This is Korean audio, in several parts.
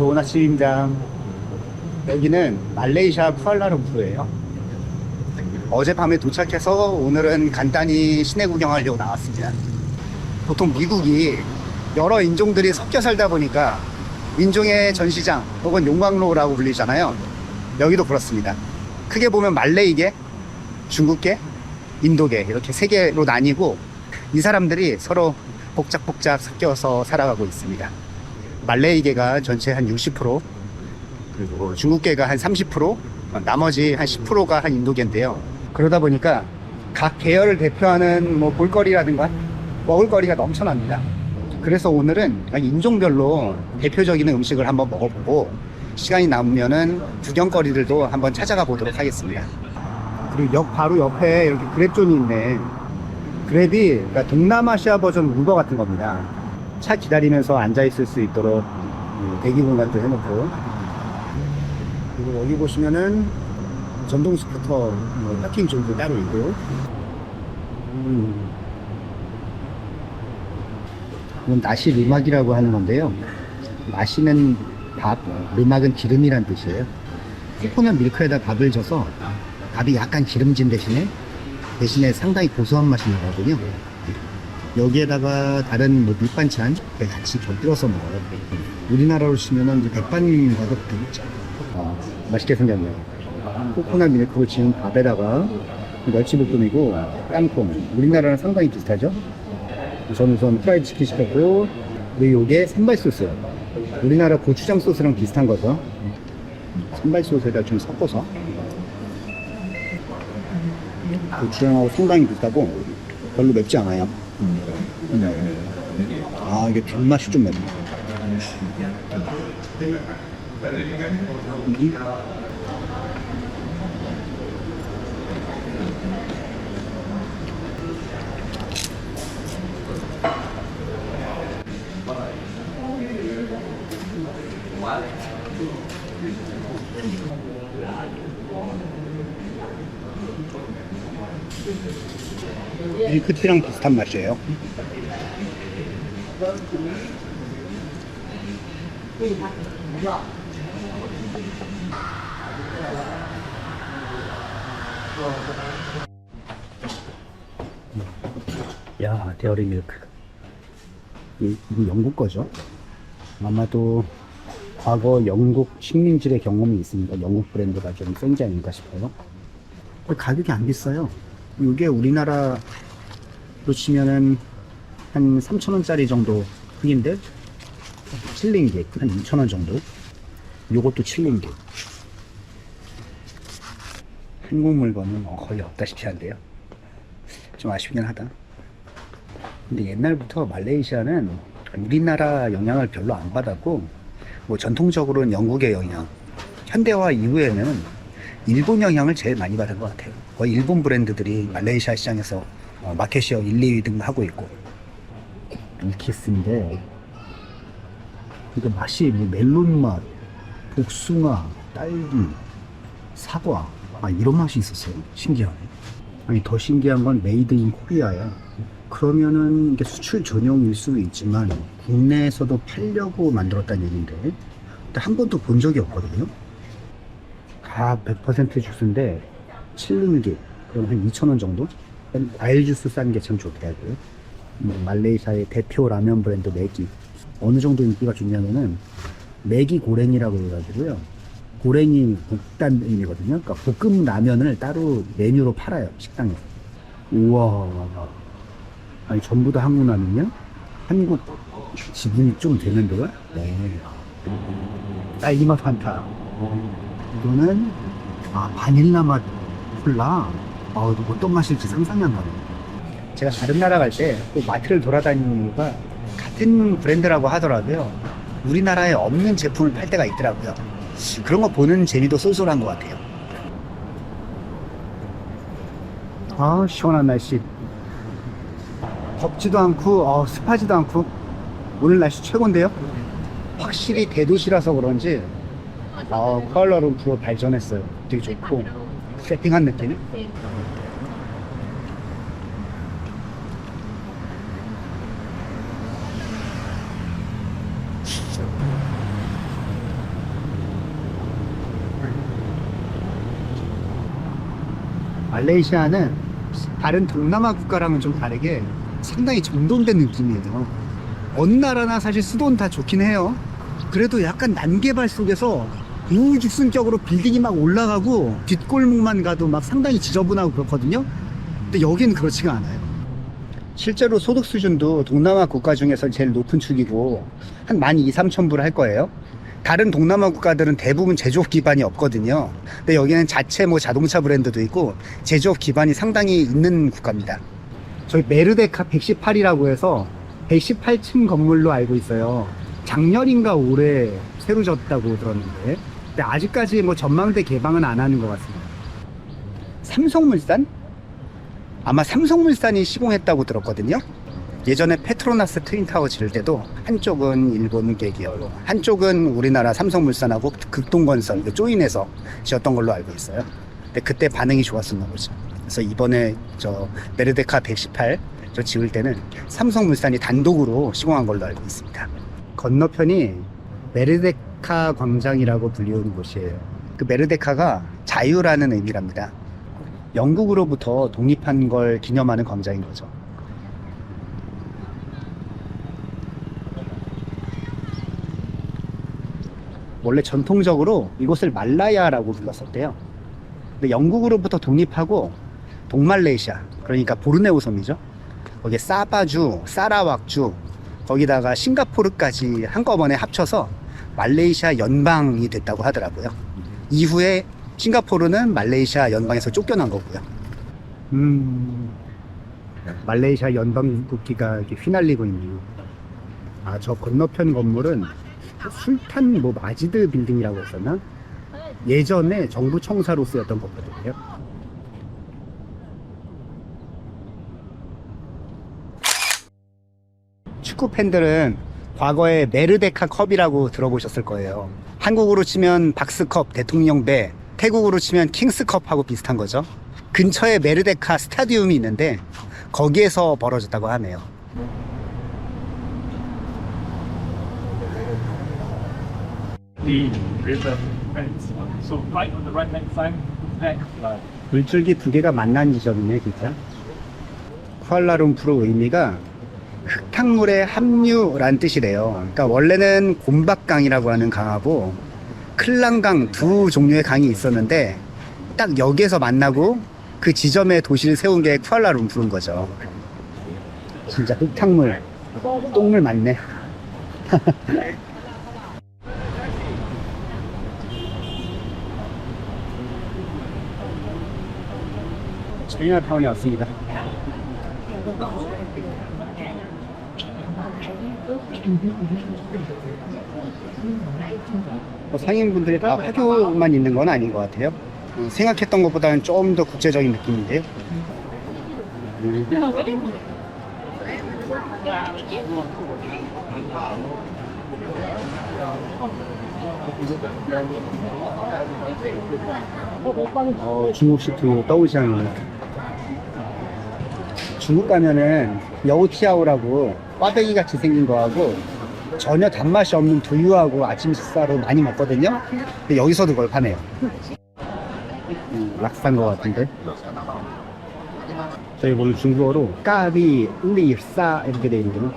좋은 아침입니다. 여기는 말레이시아 쿠알라룸푸르예요. 어젯밤에 도착해서 오늘은 간단히 시내 구경하려고 나왔습니다. 보통 미국이 여러 인종들이 섞여 살다 보니까 인종의 전시장 혹은 용광로라고 불리잖아요. 여기도 그렇습니다. 크게 보면 말레이계, 중국계, 인도계 이렇게 세 개로 나뉘고 이 사람들이 서로 복작복작 섞여서 살아가고 있습니다. 말레이계가 전체 한 60%, 그리고 중국계가 한 30%, 나머지 한 10%가 한 인도계인데요. 그러다 보니까 각 계열을 대표하는 뭐 볼거리라든가 먹을거리가 넘쳐납니다. 그래서 오늘은 인종별로 대표적인 음식을 한번 먹어보고 시간이 남으면은 구경거리들도 한번 찾아가 보도록 하겠습니다. 그리고 역 바로 옆에 이렇게 그랩존이 있네. 그랩이 그러니까 동남아시아 버전 우버 같은 겁니다. 차 기다리면서 앉아 있을 수 있도록 음, 대기 공간도 해놓고 그리고 여기 보시면은 전동 스쿠터 뭐 파킹 존도 따로 있고 음. 이건 나시 르막이라고 하는 건데요. 나시는 밥, 르막은 기름이란 뜻이에요. 코코넛 밀크에다 밥을 줘서 밥이 약간 기름진 대신에 대신에 상당히 고소한 맛이 나거든요. 여기에다가 다른 뭐 밑반찬 같이 곁들여서 먹어요. 우리나라로 치면은 백반과도 되겠죠. 아, 맛있게 생겼네요. 코코넛 밀크를 지은 밥에다가 멸치볶음이고 땅콩. 우리나라랑 상당히 비슷하죠? 저는 우선 프라이드 치킨 시켰고 그리고 이게 산발 소스. 우리나라 고추장 소스랑 비슷한 거죠. 산발 소스에다 좀 섞어서 고추장하고 상당히 비슷하고 별로 맵지 않아요. 아 이게 뒷맛이 좀 맵네. 음. 밀크티랑 비슷한 맛이에요. 야, 데어리 밀크. 이, 이거 영국 거죠? 아마도 과거 영국 식민지의 경험이 있으니까 영국 브랜드가 좀 센지 아닌가 싶어요. 가격이 안 비싸요. 이게 우리나라로 치면은 한 3,000원짜리 정도 크기인데 칠링기 한 2,000원 정도. 요것도 칠링기. 한국 물건은 뭐 거의 없다시피 한데요. 좀 아쉽긴 하다. 근데 옛날부터 말레이시아는 우리나라 영향을 별로 안 받았고 뭐 전통적으로는 영국의 영향, 현대화 이후에는 일본 영향을 제일 많이 받은 것 같아요. 거의 일본 브랜드들이 말레이시아 시장에서 어, 마켓시어 1, 2위 등 하고 있고. 밀키스인데, 이게 맛이 뭐 멜론 맛, 복숭아, 딸기, 사과, 아, 이런 맛이 있었어요. 신기하네. 아니, 더 신기한 건 메이드 인 코리아야. 그러면은 이게 수출 전용일 수도 있지만, 국내에서도 팔려고 만들었다는 얘기인데, 근데 한 번도 본 적이 없거든요. 다 100% 주스인데 7링기 그럼 한 2,000원 정도? 과일 주스 싼 게 참 좋더라고요. 뭐 말레이시아의 대표 라면 브랜드 매기 어느 정도 인기가 좋냐면은 매기 고랭이라고 해가지고요. 고랭이 볶단 의미거든요. 그러니까 볶음 라면을 따로 메뉴로 팔아요 식당에서 우와. 아니 전부 다 한국 라면이야? 한국 지분이 좀 되는데요? 네 딸기 맛 많다 이거는 아 바닐라 맛 콜라. 아 이거 어떤 맛일지 상상이 안 가네. 제가 다른 나라 갈 때 또 마트를 돌아다니는 이유가 같은 브랜드라고 하더라도요. 우리나라에 없는 제품을 팔 때가 있더라고요. 그런 거 보는 재미도 쏠쏠한 것 같아요. 아 시원한 날씨. 덥지도 않고 어, 습하지도 않고. 오늘 날씨 최고인데요 확실히 대도시라서 그런지 어, 컬러룸 프로 발전했어요. 되게 좋고 세팅한 느낌. 말레이시아는 다른 동남아 국가랑은 좀 다르게 상당히 정돈된 느낌이에요. 어느 나라나 사실 수도는 다 좋긴 해요. 그래도 약간 난개발 속에서 우후죽순적으로 빌딩이 막 올라가고 뒷골목만 가도 막 상당히 지저분하고 그렇거든요. 근데 여기는 그렇지가 않아요. 실제로 소득 수준도 동남아 국가 중에서 제일 높은 축이고 한 12,000, 3천 불 할 거예요. 다른 동남아 국가들은 대부분 제조업 기반이 없거든요. 근데 여기는 자체 뭐 자동차 브랜드도 있고 제조업 기반이 상당히 있는 국가입니다. 저희 메르데카 118이라고 해서 118층 건물로 알고 있어요. 작년인가 올해 새로 졌다고 들었는데 근데 아직까지 뭐 전망대 개방은 안 하는 것 같습니다. 삼성물산? 아마 삼성물산이 시공했다고 들었거든요. 예전에 페트로나스 트윈타워 지을 때도 한쪽은 일본 계기업, 한쪽은 우리나라 삼성물산하고 극동건설 그 조인해서 지었던 걸로 알고 있어요. 근데 그때 반응이 좋았었나 보죠. 그래서 이번에 저 메르데카 118 저 지을 때는 삼성물산이 단독으로 시공한 걸로 알고 있습니다. 건너편이 메르데카 광장이라고 불리우는 곳이에요. 그 메르데카가 자유라는 의미랍니다. 영국으로부터 독립한 걸 기념하는 광장인 거죠. 원래 전통적으로 이곳을 말라야라고 불렀었대요. 근데 영국으로부터 독립하고 동말레이시아, 그러니까 보르네오 섬이죠. 거기에 사바주, 사라왁주, 거기다가 싱가포르까지 한꺼번에 합쳐서 말레이시아 연방이 됐다고 하더라고요. 이후에 싱가포르는 말레이시아 연방에서 쫓겨난 거고요. 음, 말레이시아 연방 국기가 이렇게 휘날리고 있는 이유. 아, 저 건너편 건물은 술탄 뭐 마지드 빌딩이라고 했었나? 예전에 정부 청사로 쓰였던 건물이에요. 축구 팬들은 과거에 메르데카 컵이라고 들어보셨을 거예요. 한국으로 치면 박스컵, 대통령배, 태국으로 치면 킹스컵하고 비슷한 거죠. 근처에 메르데카 스타디움이 있는데 거기에서 벌어졌다고 하네요. 물줄기 두 개가 만난 지점이네 진짜 쿠알라룸푸르 의미가 흙탕물의 합류란 뜻이래요. 그러니까 원래는 곰박강이라고 하는 강하고 클랑강 두 종류의 강이 있었는데 딱 여기에서 만나고 그 지점에 도시를 세운 게 쿠알라룸푸르인 거죠. 진짜 흙탕물 똥물 많네. 차이나타운에 왔습니다. 뭐 상인분들이 다 화교만 있는 건 아닌 것 같아요. 어, 생각했던 것보다는 좀 더 국제적인 느낌인데요. 음. 어, 중국 시트 떠오시장이네. 중국 가면은 여우티아오라고 꽈배기 같이 생긴 거하고 전혀 단맛이 없는 두유하고 아침 식사로 많이 먹거든요. 근데 여기서도 그걸 파네요. 음, 락산 거 같은데. 저희 오늘 중국어로 까비, 리싸 이렇게 돼 있거든요.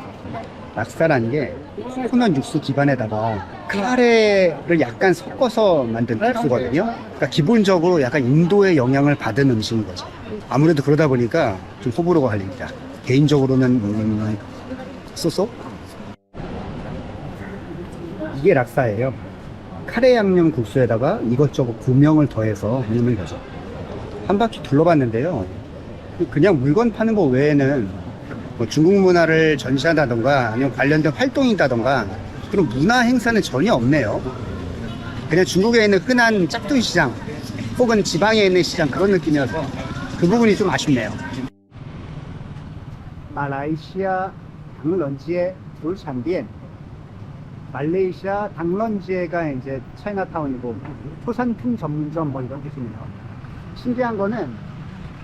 락사라는 게 코코넛 육수 기반에다가 카레를 약간 섞어서 만든 국수거든요. 그러니까 기본적으로 약간 인도의 영향을 받은 음식인 거죠. 아무래도 그러다 보니까 좀 호불호가 갈립니다. 개인적으로는 음, 쏘쏘? 이게 락사예요. 카레 양념 국수에다가 이것저것 구명을 더해서 먹는 거죠. 한 바퀴 둘러봤는데요. 그냥 물건 파는 거 외에는 뭐 중국 문화를 전시한다던가 아니면 관련된 활동이다던가 그런 문화 행사는 전혀 없네요. 그냥 중국에 있는 흔한 짝퉁 시장 혹은 지방에 있는 시장 그런 느낌이어서 그 부분이 좀 아쉽네요. 말레이시아 당런지에 돌산디엔 말레이시아 당런지에가 이제 차이나타운이고 토산품 전문점 뭐 이런 뜻이네요. 신기한 거는